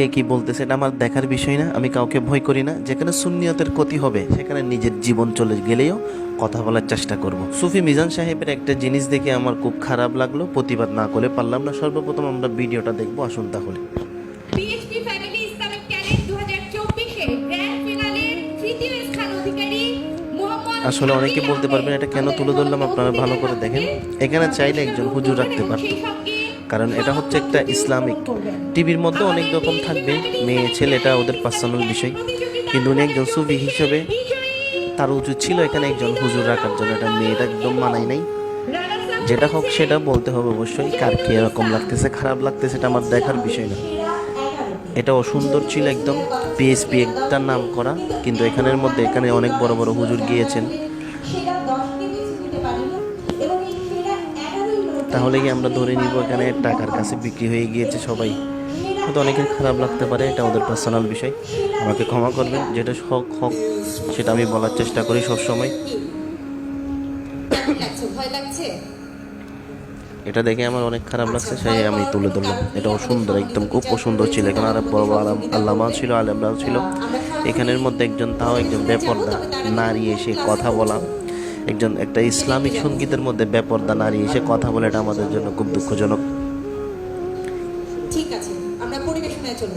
কে কি বলতেছে এটা আমার দেখার বিষয় না আমি কাউকে ভয় করি না। যেখানে সুন্নিয়তের ক্ষতি হবে সেখানে নিজের জীবন চলে গেলেও কথা বলার চেষ্টা করব। সুফি মিজান সাহেবের একটা জিনিস দেখে আমার খুব খারাপ লাগল প্রতিবাদ না করে পারলাম না। সর্বপ্রথম আমরা ভিডিওটা দেখব আসুন তাহলে। পিএইচপি ফ্যামিলি ইসলামিক ট্যালেন্ট 2024 এর গ্র্যান্ড ফিনালের তৃতীয় স্থান অধিকারী মোহাম্মদ আসলে অনেকে বলতে পারবেন এটা কেন তুলে ধরলাম আপনারা ভালো করে দেখেন। এখানে চাইলে একজন হুজুর রাখতে পারত। কারণ এটা হচ্ছে একটা ইসলামিক টিভির মধ্যে অনেক রকম থাকবে, মেয়ে, ছেলে, এটা ওদের পার্সোনাল বিষয়। কিন্তু উনি একজন সুফি হিসেবে তার উচিত ছিল এখানে একজন হুজুর রাখার জন্য, এটা মেয়েটা একদম মানাই নাই। যেটা হোক সেটা বলতে হবে অবশ্যই, কার কি এরকম লাগতেছে, খারাপ লাগতেছে এটা আমার দেখার বিষয় না। এটা অসুন্দর ছিল একদম পিএসপি একটা নাম করা, কিন্তু এখানের মধ্যে এখানে অনেক বড় বড় হুজুর গিয়েছেন। তাহলে কি আমরা ধরে নিব এখানে টাকার কাছে বিক্রি হয়ে গিয়েছে সবাই। হয়তো অনেকের খারাপ লাগতে পারে, এটা ওদের পার্সোনাল বিষয়। আমাকে ক্ষমা করবেন, যেটা হক হক সেটা আমি বলার চেষ্টা করি সবসময়। এটা দেখে আমার অনেক খারাপ লাগছে সেই আমি তুলে ধরলাম। এটা সুন্দর, একদম খুব সুন্দর ছিল। এখানে আর বড় বড় আল্লামা ছিল, আলেমরাও ছিল। এখানের মধ্যে একজন তাও একজন বেপর্দা নারী এসে কথা বলা। একজন একটা ইসলামিক সঙ্গীতের মধ্যে বেপর্দা নারী এসে কথা বলে এটা আমাদের জন্য খুব দুঃখজনক। ঠিক আছে আমরা পরিবেশনায় চলে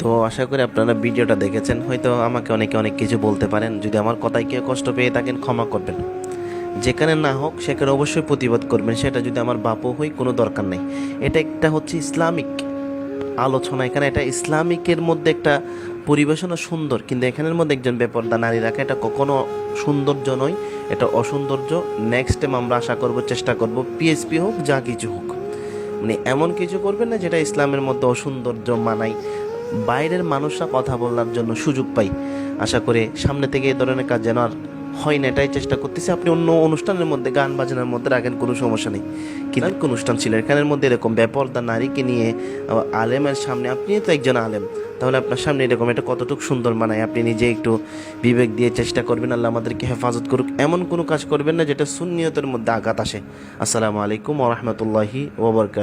তো আশা করি আপনারা ভিডিওটা দেখেছেন। হয়তো আমাকে অনেকে অনেক কিছু বলতে পারেন। যদি আমার কথায় কেউ কষ্ট পেয়ে থাকেন ক্ষমা করবেন। যেখানে না হোক সেখানে অবশ্যই প্রতিবাদ করবেন। সেটা যদি আমার বাপও হই কোনো দরকার নেই। এটা একটা হচ্ছে ইসলামিক আলোচনা, এখানে এটা ইসলামিকের মধ্যে একটা পরিবেশনা সুন্দর, কিন্তু এখানের মধ্যে একজন বেপর্দা নারী রাখা, এটা কখনো সৌন্দর্য নয়, এটা অসৌন্দর্য। নেক্সট টাইম আমরা আশা করব, চেষ্টা করব পিএসপি হোক, যা কিছু হোক। মানে এমন কিছু করবেন না যেটা ইসলামের মধ্যে অসৌন্দর্য মানায়। বাইরের মানুষরা কথা বলার জন্য সুযোগ পাই আশা করে সামনে থেকে এই ধরনের কাজ যেন আর হয় না এটাই চেষ্টা করতেছি। আপনি অন্য অনুষ্ঠানের মধ্যে গান বাজনার মধ্যে রাখেন কোনো সমস্যা নেই। কিন্তু এক অনুষ্ঠান ছিল এখানের মধ্যে এরকম ব্যাপারদা নারীকে নিয়ে আলেমের সামনে আপনি তো একজন আলেম তাহলে আপনার সামনে এরকম এটা কতটুকু সুন্দর মানায়? আপনি নিজে একটু বিবেক দিয়ে চেষ্টা করবেন আল্লাহ আমাদেরকে হেফাজত করুক। এমন কোনো কাজ করবেন না যেটা সুন্নিয়তের মধ্যে আঘাত আসে। আসসালামু আলাইকুম ওরহমতুল্লাহি ওবরকাত